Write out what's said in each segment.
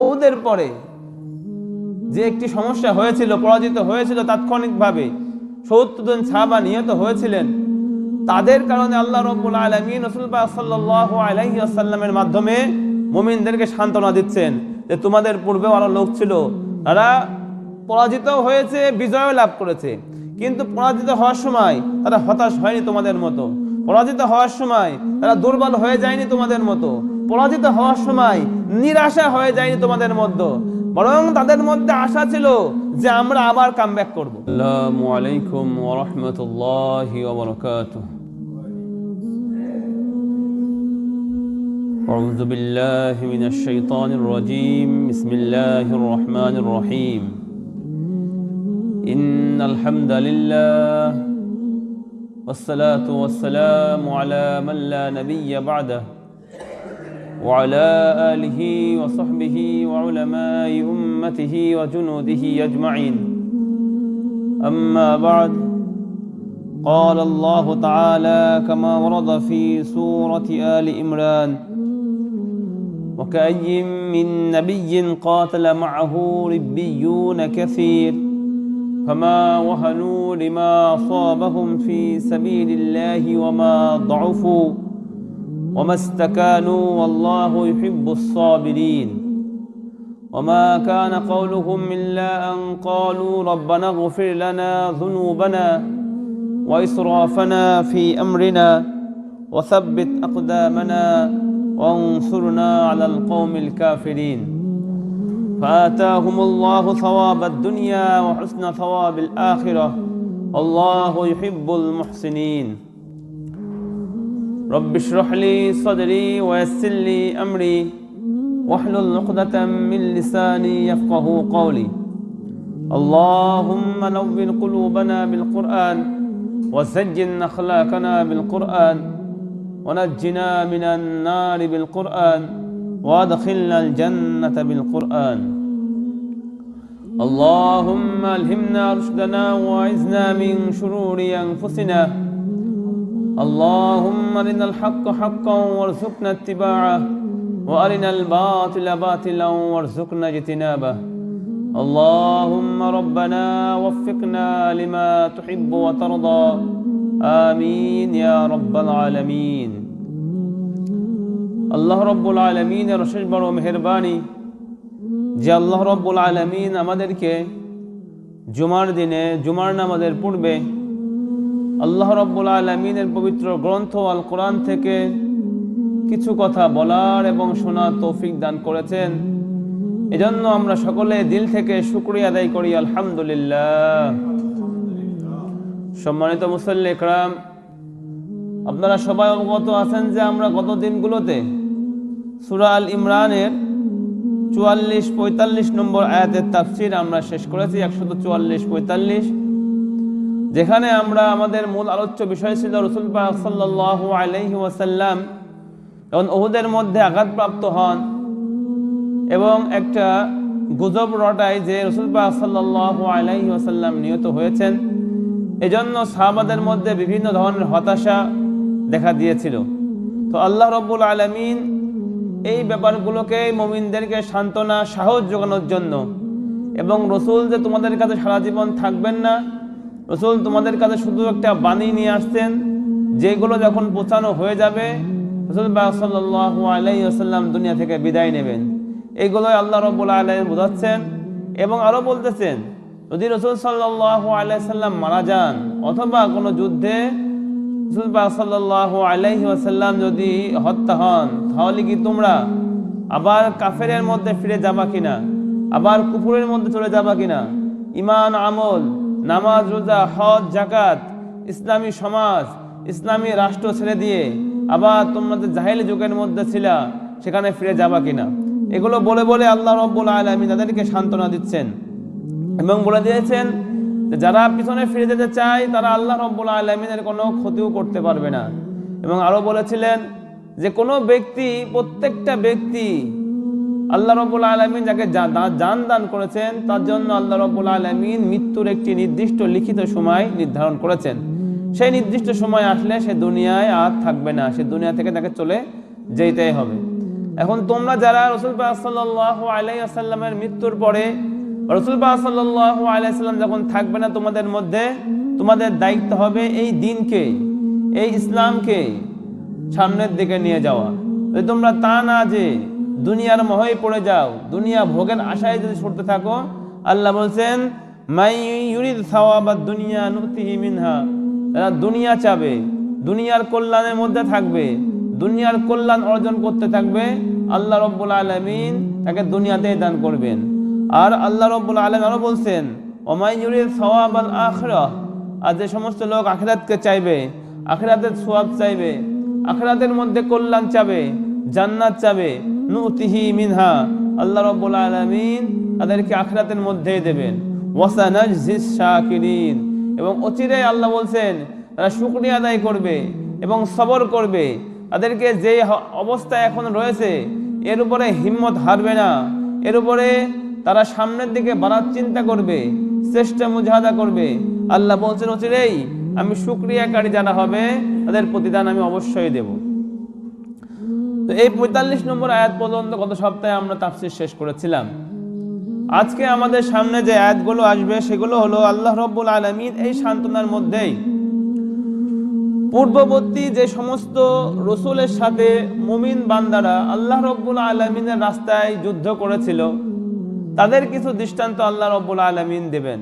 ওদের পরে যে একটি সমস্যা হয়েছিল, পরাজিত হয়েছিল তাৎক্ষণিকভাবে, সত্তর জন সাহাবা নিহত হয়েছিলেন। তাদের কারণে আল্লাহ রব্বুল আলমিন রসুল্লাহ সাল্লাহ আলাইহি মাধ্যমে মুমিনদেরকে সান্ত্বনা দিচ্ছেন যে তোমাদের পূর্বেও আরও লোক ছিল। তারা পরাজিত হয়েছে, বিজয় লাভ করেছে। কিন্তু পরাজিত হওয়ার সময় তারা হতাশ হয়নি তোমাদের মতো। পরাজিত হওয়ার সময় তারা দুর্বল হয়ে যায়নি তোমাদের মতো। পরাজিত হওয়ার সময় নিরাশা হয়ে যায়নি তোমাদের মধ্যে বরং তাদের মধ্যে আশা ছিল যে আমরা আবার কাম ব্যাক করবো আসসালামু আলাইকুম ওয়া রাহমাতুল্লাহি ওয়া বারাকাতুহু أعوذ بالله من الشيطان الرجيم بسم الله الرحمن الرحيم إن الحمد لله والصلاة والسلام على من لا نبي بعده وعلى آله وصحبه وعلماء أمته وجنوده أجمعين. أما بعد قال الله تعالى كما ورد في سورة آل إمران وكأي من نبي قاتل معه ربيون كثير فما وهنوا لما أصابهم في سبيل الله وما ضعفوا. وما استكانوا والله يحب الصابرين. وما كان قولهم إلا أن قالوا ربنا اغفر لنا ذنوبنا وإسرافنا في أمرنا وثبت أقدامنا وانصرنا على القوم الكافرين. فآتاهم الله ثواب الدنيا وحسن ثواب الآخرة. الله يحب المحسنين. رب اشرح لي صدري ويسر لي أمري. واحلل عقدة من لساني يفقه قولي. اللهم نور قلوبنا بالقرآن وزين أخلاقنا بالقرآن ونجنا من النار بالقرآن وادخلنا الجنة بالقرآن. اللهم ألهمنا رشدنا وعزنا من شرور أنفسنا اللهم أرنا الحق حقا وارزقنا اتباعه وأرنا الباطل باطلا وارزقنا اجتنابه اللهم ربنا وفقنا لما تحب وترضى آمين يا رب العالمين আল্লাহ রব্বুল আলমিনের অশেষ বড় মেহরবানি যে আল্লাহ রব্বুল আলমিন আমাদেরকে জুমার দিনে জুমার নামাজের পূর্বে আল্লাহ রব্বুল আলমিনের পবিত্র গ্রন্থ আল কোরআন থেকে কিছু কথা বলার এবং শোনার তৌফিক দান করেছেন। এজন্য আমরা সকলে দিল থেকে শুক্রিয়া আদায় করি, আলহামদুলিল্লাহ। সম্মানিত মুসল্লি একরাম, আপনারা সবাই অবগত আছেন যে আমরা গত দিনগুলোতে সুরা আল ইমরানের চুয়াল্লিশ পঁয়তাল্লিশ নম্বর আয়াতের তাফসির আমরা শেষ করেছি, একশত চুয়াল্লিশ পঁয়তাল্লিশ। যেখানে আমরা আমাদের মূল আলোচ্য বিষয় ছিল রসুল পাক সাল্লাহ আলহি ওয়াসাল্লাম যখন ওহুদের মধ্যে আঘাতপ্রাপ্ত হন এবং একটা গুজব রটায় যে রসুল পাক নিহত হয়েছেন, এজন্য সাহাবাদের মধ্যে বিভিন্ন ধরনের হতাশা দেখা দিয়েছিল। তো আল্লাহ রব্বুল আলমিন এই ব্যাপারগুলোকে মমিনদেরকে সান্ত্বনা, সাহস যোগানোর জন্য এবং রসুল যে তোমাদের কাছে সারা জীবন থাকবেন না রসুল তোমাদের কাছে শুধু একটা বাণী নিয়ে আসতেন যেগুলো যখন পৌঁছানো হয়ে যাবে, রসুল সাল্লাহ আলাই দুনিয়া থেকে বিদায় নেবেন। এইগুলোই আল্লাহ রব্বুল আলম বোঝাচ্ছেন এবং আরও বলতেছেন, যদি রসুল সাল্লাহ আলাইসাল্লাম মারা যান, অথবা কোনো যুদ্ধে রসুল সাল্লাহ আলাইহি আসাল্লাম যদি হত্যা হন, তাহলে কি তোমরা আবার কাফেরের মধ্যে ফিরে যাবা কিনা? আবার কুপুরের মধ্যে চলে যাবা কিনা? ইমান আমল নামাজ, রোজা, হজ জাকাত ইসলামী সমাজ, ইসলামী রাষ্ট্র ছেড়ে দিয়ে আবার তোমরা যে জাহেলি যুগের মধ্যে ছিলা, সেখানে ফিরে যাবা কিনা? এগুলো বলে বলে আল্লাহ রব্বুল আলমী তাদেরকে সান্ত্বনা দিচ্ছেন এবং বলে দিয়েছেন যারা পিছনে ফিরে যেতে চায়, তারা আল্লাহ রব্বুল আলমিনের কোনো ক্ষতিও করতে পারবে না। এবং আরও বলেছিলেন যে কোনো ব্যক্তি, প্রত্যেকটা ব্যক্তি আল্লাহ রব্বুল আলমিন যাকে জান দান করেছেন, তার জন্য আল্লাহ রব্বুল আলমিন মৃত্যুর একটি নির্দিষ্ট লিখিত সময় নির্ধারণ করেছেন। সেই নির্দিষ্ট সময় আসলে সে দুনিয়ায় আর থাকবে না, সে দুনিয়া থেকে তাকে চলে যেতেই হবে। এখন তোমরা যারা রসুল আলাইসাল্লামের মৃত্যুর পরে রসুল আলাইসাল্লাম যখন থাকবে না, তোমাদের মধ্যে তোমাদের দায়িত্ব হবে এই দিনকে, এই ইসলামকে সামনের দিকে নিয়ে যাওয়া। তোমরা তা না যে দুনিয়ার মহই পড়ে যাও। দুনিয়া ভোগের আশায় যদি ছুটতে থাকো, আল্লাহ বলছেন দুনিয়া মিনহা। যারা দুনিয়া চাবে, দুনিয়ার কল্যাণের মধ্যে থাকবে, দুনিয়ার কল্যাণ অর্জন করতে থাকবে। আল্লাহ রব্বুল আলমিন তাকে দুনিয়াতেই দান করবেন। আর আল্লাহ রব্বুল আলম আরও বলছেন আর যে সমস্ত লোক আখেরাতকে চাইবে, আখেরাতের সোয়াব চাইবে, আখেরাতের মধ্যে কল্যাণ চাবে, জান্নাত চাবে নুতিহি মিনহা, আল্লাহ রব্বুল আলমিন তাদেরকে আখেরাতের মধ্যেই দেবেন। ওয়াসানাজিস শাকিরিন, এবং অচিরে আল্লাহ বলছেন, তারা শুকরিয়া আদায় করবে এবং সবর করবে। তাদেরকে যে অবস্থা এখন রয়েছে, এর উপরে হিম্মত হারবে না। এর উপরে তারা সামনের দিকে বাড়ার চিন্তা করবে, চেষ্টা মুজাহাদা করবে। আল্লাহ বলছেন, অচিরেই আমি শুক্রিয়াকারী যারা হবে, তাদের প্রতিদান আমি অবশ্যই দেব। তো এই পঁয়তাল্লিশ নম্বর আয়াত পর্যন্ত গত সপ্তাহে আমরা তাফসির শেষ করেছিলাম। আজকে আমাদের সামনে যে আয়াতগুলো আসবে, সেগুলো হলো আল্লাহ রব্বুল আলমিন এই সান্ত্বনার মধ্যেই। পূর্ববর্তী যে সমস্ত রসুলের সাথে মুমিন বান্দারা আল্লাহ রব্বুল আলমিনের রাস্তায় যুদ্ধ করেছিল, তাদের কিছু দৃষ্টান্ত আল্লাহ রব্বুল আলমিন দেবেন।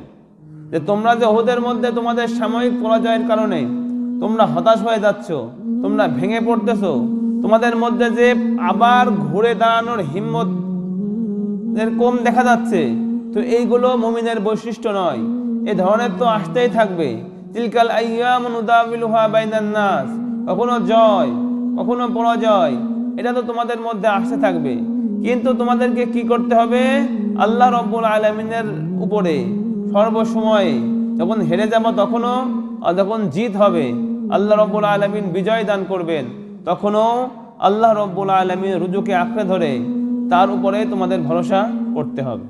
যে তোমরা যে ওদের মধ্যে তোমাদের সাময়িক পরাজয়ের কারণে তোমরা হতাশ হয়ে যাচ্ছ, তোমরা ভেঙে পড়তেছো তোমাদের মধ্যে যে আবার ঘুরে দাঁড়ানোর হিম্মত এর কম দেখা যাচ্ছে, তো এইগুলো মুমিনের বৈশিষ্ট্য নয়। এ ধরনের তো আসতেই থাকবে। তিলকাল নাস। কখনো জয়, কখনো পরাজয়, এটা তো তোমাদের মধ্যে আসতে থাকবে। কিন্তু তোমাদেরকে কি করতে হবে? আল্লাহ রব্বুল আলমিনের উপরে, সর্বসময়ে। যখন হেরে যাব তখনও, আর যখন জিত হবে, আল্লাহ রব্বুল আলমিন বিজয় দান করবেন। তখনও আল্লাহ রব্বুল আলমিন রুজুকে আঁকড়ে ধরে তার উপরে তোমাদের ভরসা করতে হবে।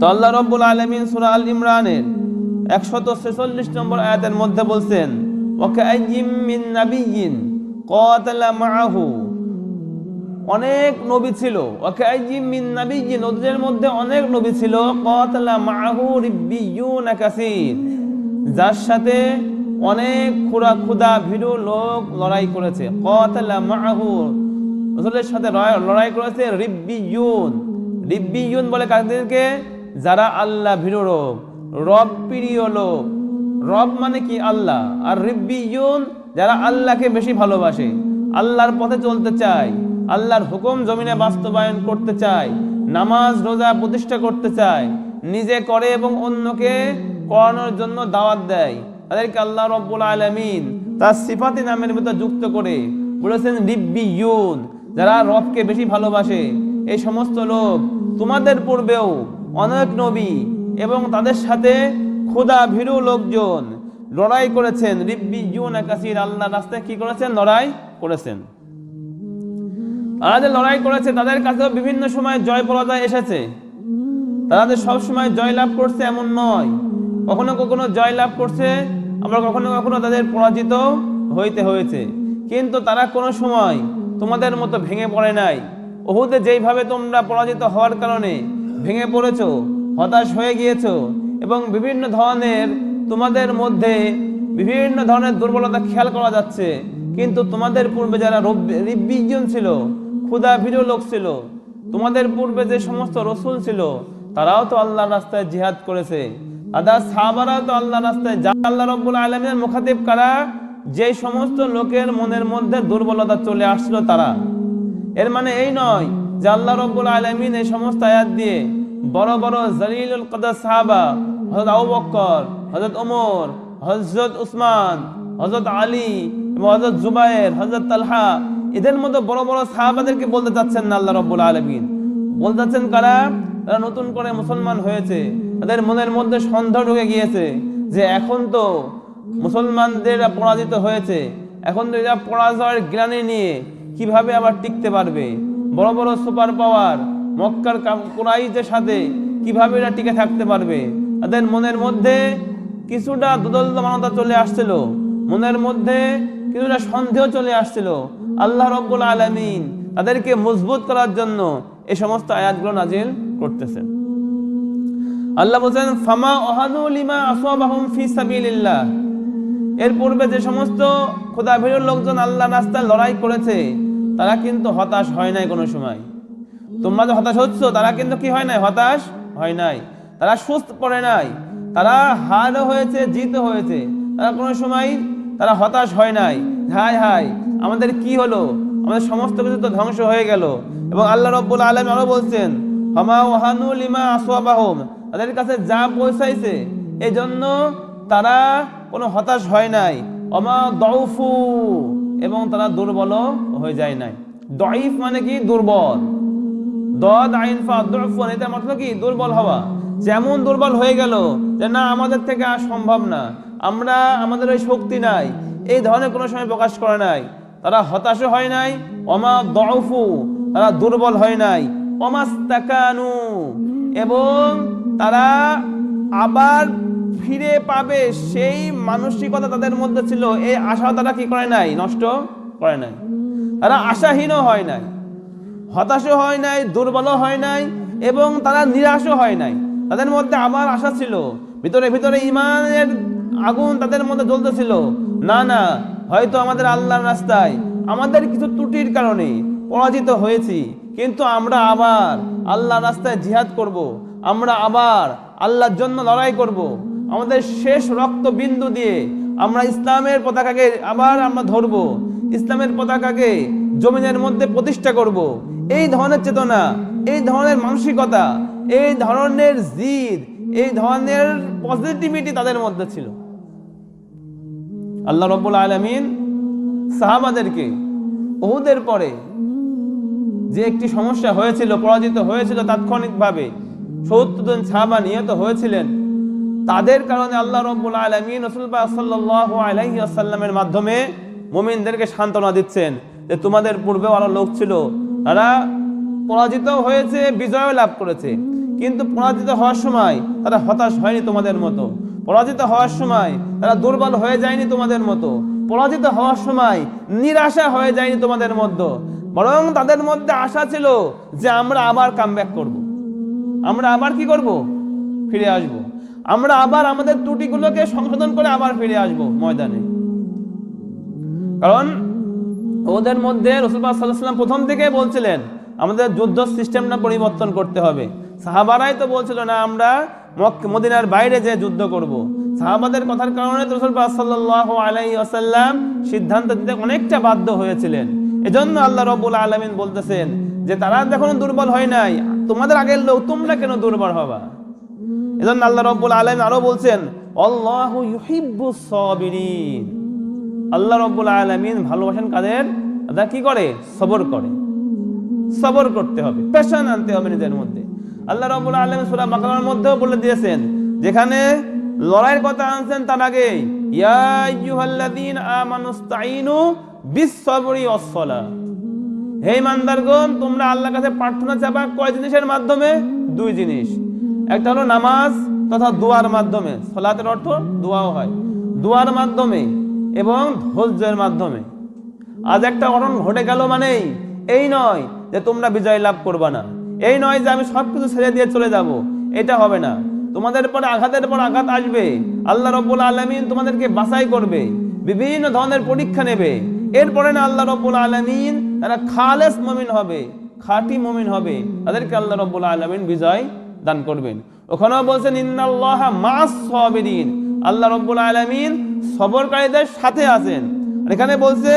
তো আল্লাহ রব্বুল আলমিন সুরা আল ইমরানের একশত ছেচল্লিশ নম্বর আয়াতের মধ্যে বলছেন অনেক নবী ছিল ওদের মধ্যে অনেক নবী ছিল যার সাথে অনেক খুরা খুদা ভীরু লোক লড়াই করেছে। কাতালা মাআহু রসুলের সাথে লড়াই- করেছে রিব্বিয়ুন। রিব্বিয়ুন বলে কাদেরকে যারা আল্লাহ ভীরু লোক, রব প্রিয় লোক। রব মানে কি? আল্লাহ। আর রিব্বিয়ুন যারা আল্লাহকে বেশি ভালোবাসে, আল্লাহর পথে চলতে চায়, আল্লাহর হুকুম জমিনে বাস্তবায়ন করতে চায়, নামাজ, রোজা প্রতিষ্ঠা করতে চায়, নিজে করে এবং অন্যকে করানোর জন্য দাওয়াত দেয়। তাদেরকে আল্লাহ রব্বুল আলমিন তার সিফাতি নামের ভিতর যুক্ত করে বলেছেন রিব্বিয়ুন যারা রবকে বেশি ভালোবাসে। এই সমস্ত লোক তোমাদের পূর্বেও অনেক নবী এবং তাদের সাথে ক্ষুদা ভীরু লোকজন লড়াই করেছেন। রিব্বিয়ুন কাসির আল্লাহ রাস্তায় কি করেছেন? লড়াই করেছেন। তারা যে লড়াই করেছে, তাদের কাছেও বিভিন্ন সময় জয় পরাজয় এসেছে। তারা যে সবসময় জয় লাভ করছে এমন নয়। কখনো কখনো জয় লাভ করছে আবার কখনো কখনো তাদের পরাজিত হইতে হয়েছে। কিন্তু তারা কোনো সময় তোমাদের মতো ভেঙে পড়ে নাই। ওহুদে যেইভাবে তোমরা পরাজিত হওয়ার কারণে ভেঙে পড়েছ, হতাশ হয়ে গিয়েছো এবং বিভিন্ন ধরনের তোমাদের মধ্যে বিভিন্ন ধরনের দুর্বলতা খেয়াল করা যাচ্ছে। কিন্তু তোমাদের পূর্বে যারা রিব্বিজন ছিল ক্ষুদা ভীরু লোক ছিল, তোমাদের পূর্বে যে সমস্ত রসুল ছিল, তারাও তো আল্লাহর রাস্তায় জিহাদ করেছে। আদা সাহাবারাও তো আল্লাহর রাস্তায়, যা আল্লাহ রব্বুল আলমের মুখাতিব কারা, যে সমস্ত লোকের মনের মধ্যে দুর্বলতা চলে আসছিল তারা। এর মানে এই নয় যে আল্লাহ রব্বুল আলমিন এই সমস্ত আয়াত দিয়ে বড় বড় জলিলুল কদর সাহাবা হজরত আবু বক্কর হজরত ওমর হজরত উসমান হজরত আলী, এবং হজরত জুবায়ের হজরত তালহা, এদের মতো বড় বড় সাহাবাদেরকে বলতে চাচ্ছেন না আল্লাহ রব্বুল আলমিন। বলতে চাচ্ছেন কারা? তারা নতুন করে মুসলমান হয়েছে। তাদের মনের মধ্যে সন্দেহ ঢুকে গিয়েছে যে এখন তো মুসলমানদের পরাজিত হয়েছে। এখন তো এরা পরাজয়ের গ্লানি নিয়ে কীভাবে আবার টিকতে পারবে? বড় বড় সুপার পাওয়ার, মক্কার কোরাইজের সাথে কীভাবে এরা টিকে থাকতে পারবে? তাদের মনের মধ্যে কিছুটা দুদলমানতা চলে আসছিল। মনের মধ্যে কিছুটা সন্দেহ চলে আসছিল। আল্লাহ রব্বুল আলমিন তাদেরকে মজবুত করার জন্য এই সমস্ত আয়াতগুলো নাজিল করতেছেন। আল্লাহ বলছেন, ফামা ওহানু লিমা আসওয়াবাহুম ফি সাবিলিল্লাহ। এর পূর্বে যে সমস্ত খোদাভীর লোকজন আল্লাহ রাস্তায় লড়াই করেছে, তারা কিন্তু হতাশ হয় নাই কোনো সময়। তোমরা যে হতাশ হচ্ছ, তারা কিন্তু কি হয় নাই? হতাশ হয় নাই। তারা সুস্থ পড়ে নাই। তারা হারও হয়েছে জিত হয়েছে। তারা কোনো সময় তারা হতাশ হয় নাই। হায় হায়, আমাদের কি হলো? আমাদের সমস্ত কিছু তো ধ্বংস হয়ে গেল। এবং আল্লাহ রব্বুল আলম আরও বলছেন, হমা ওহানু লিমা আসওয়াবাহুম তাদের কাছে যা পৌঁছাইছে এই জন্য তারা কোনো হতাশ হয় নাই। অমা দউফু, এবং তারা দুর্বল হয়ে যায় নাই। দইফ মানে কি? দুর্বল। মতলব কি? দুর্বল হওয়া। যেমন দুর্বল হয়ে গেল যে, না, আমাদের থেকে আর সম্ভব না। আমরা, আমাদের ওই শক্তি নাই। এই ধরনের কোনো সময় প্রকাশ করা নাই। তারা হতাশও হয় নাই অমা দউফু, তারা দুর্বল হয় নাই অমাস্তাকানু এবং তারা আবার ফিরে পাবে সেই মানসিকতা তাদের মধ্যে ছিল, এই আশা তারা কি করে নাই, নষ্ট করে নাই। তারা আশাহীনও হয় নাই, হতাশও হয় নাই, দুর্বলও হয় নাই, এবং তারা নিরাশও হয় নাই। তাদের মধ্যে আবার আশা ছিল, ভিতরে ভিতরে ইমানের আগুন তাদের মধ্যে জ্বলতেছিল। না না হয়তো আমাদের আল্লাহর রাস্তায় আমাদের কিছু ত্রুটির কারণে পরাজিত হয়েছি, কিন্তু আমরা আবার আল্লাহর রাস্তায় জিহাদ করব। আমরা আবার আল্লাহর জন্য লড়াই করব। আমাদের শেষ রক্ত বিন্দু দিয়ে আমরা ইসলামের পতাকাকে আবার আমরা ধরব, ইসলামের পতাকাকে জমিনের মধ্যে প্রতিষ্ঠা করব। এই ধরনের চেতনা, এই ধরনের মানসিকতা, এই ধরনের জিদ, এই ধরনের পজিটিভিটি তাদের মধ্যে ছিল আল্লাহ রব্বুল আলমিন সাহাবাদেরকে ওহুদের পরে যে একটি সমস্যা হয়েছিল, পরাজিত হয়েছিল তাৎক্ষণিকভাবে সত্তর জন সাহাবা নিহত হয়েছিলেন। তাদের কারণে আল্লাহ রব্বুল আলমিন রসুল্লাহ সাল্লাহ আলাইহি মাধ্যমে মুমিনদেরকে সান্ত্বনা দিচ্ছেন যে তোমাদের পূর্বেও আরও লোক ছিল। তারা পরাজিত হয়েছে, বিজয় লাভ করেছে। কিন্তু পরাজিত হওয়ার সময় তারা হতাশ হয়নি তোমাদের মতো। পরাজিত হওয়ার সময় তারা দুর্বল হয়ে যায়নি তোমাদের মতো। পরাজিত হওয়ার সময় নিরাশা হয়ে যায়নি তোমাদের মধ্যে। বরং তাদের মধ্যে আশা ছিল যে আমরা আবার কাম করব। আমরা আবার কি করব? ফিরে আসব। আমরা আবার আমাদের ত্রুটিগুলোকে সংশোধন করে আবার ফিরে আসব ময়দানে। কারণ ওদের মধ্যে সাল্লাম প্রথম থেকে বলছিলেন, আমাদের যুদ্ধ সিস্টেমটা পরিবর্তন করতে হবে। সাহাবারাই তো বলছিল, না, আমরা মদিনার বাইরে যে যুদ্ধ করব। সাহাবাদের কথার কারণে রসুল্লাহ সাল্লাহ আলাই আসাল্লাম সিদ্ধান্ত দিতে অনেকটা বাধ্য হয়েছিলেন। এজন্য আল্লাহ রবুল আলমিন বলতেছেন যে, তারা যখন দুর্বল হয় নাই। তোমাদের আগের লোক তোমরা কেন দুর্বল হবা? এজন্য আল্লাহ রব্বুল আলম আরও বলছেন, আল্লাহ সাবিরিন। আল্লাহ আলমিন ভালোবাসেন কাদের? তারা কি করে? সবর করে। সবর করতে হবে। পেশান আনতে হবে নিজের মধ্যে। আল্লাহ রব্বুল আলম সুরা মাকালার মধ্যেও বলে দিয়েছেন, যেখানে লড়াইয়ের কথা আনছেন তার আগে ইয়া আইয়ুহাল্লাযীন আমানুস্তাঈনু বিশ্বরি অসলা হে ইমানদারগণ, তোমরা আল্লাহর কাছে প্রার্থনা চাবা কয় জিনিসের মাধ্যমে? দুই জিনিস। একটা হলো নামাজ তথা দোয়ার মাধ্যমে। সলাতের অর্থ দোয়াও হয়। দোয়ার মাধ্যমে এবং ধৈর্যের মাধ্যমে। আজ একটা অরণ ঘটে গেল মানেই এই নয় যে তোমরা বিজয় লাভ করবা না। এই নয় যে আমি সবকিছু ছেড়ে দিয়ে চলে যাব। এটা হবে না। তোমাদের পরে আঘাতের পর আঘাত আসবে। আল্লাহ রব্বুল আলমিন তোমাদেরকে বাছাই করবে। বিভিন্ন ধরনের পরীক্ষা নেবে। এরপরে না আল্লাহ রব্বুল আলমিন তারা খালেস মমিন হবে, খাঁটি মমিন হবে। তাদেরকে আল্লাহ রব্বুল আলমিন বিজয় দান করবেন। ওখানেও বলছেন, ইন্নাল্লাহ মাস সবিরিন। আল্লাহ রব্বুল আলমিন সবরকারীদের সাথে আছেন। এখানে বলছে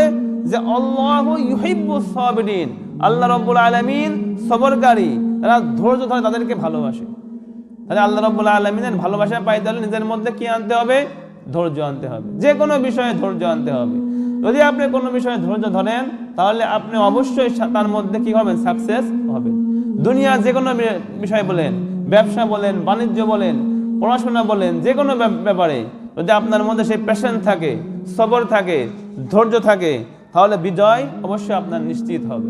যে, আল্লাহ ইউহিব্বু সবিরিন। আল্লাহ রব্বুল আলমিন সবরকারী তারা ধৈর্য ধরে তাদেরকে ভালোবাসে। তাহলে আল্লাহ রব্বুল আলমিনের ভালোবাসা পাইতে হলে নিজের মধ্যে কি আনতে হবে? ধৈর্য আনতে হবে। যে কোনো বিষয়ে ধৈর্য আনতে হবে। যদি আপনি কোনো বিষয়ে ধৈর্য ধরেন, তাহলে আপনি অবশ্যই তার মধ্যে কি হবেন? সাকসেস হবেন। দুনিয়া যে কোনো বিষয় বলেন, ব্যবসা বলেন, বাণিজ্য বলেন, পড়াশোনা বলেন, যে কোনো ব্যাপারে যদি আপনার মধ্যে সেই পেশেন্ট থাকে, সবর থাকে, ধৈর্য থাকে, তাহলে বিজয় অবশ্যই আপনার নিশ্চিত হবে।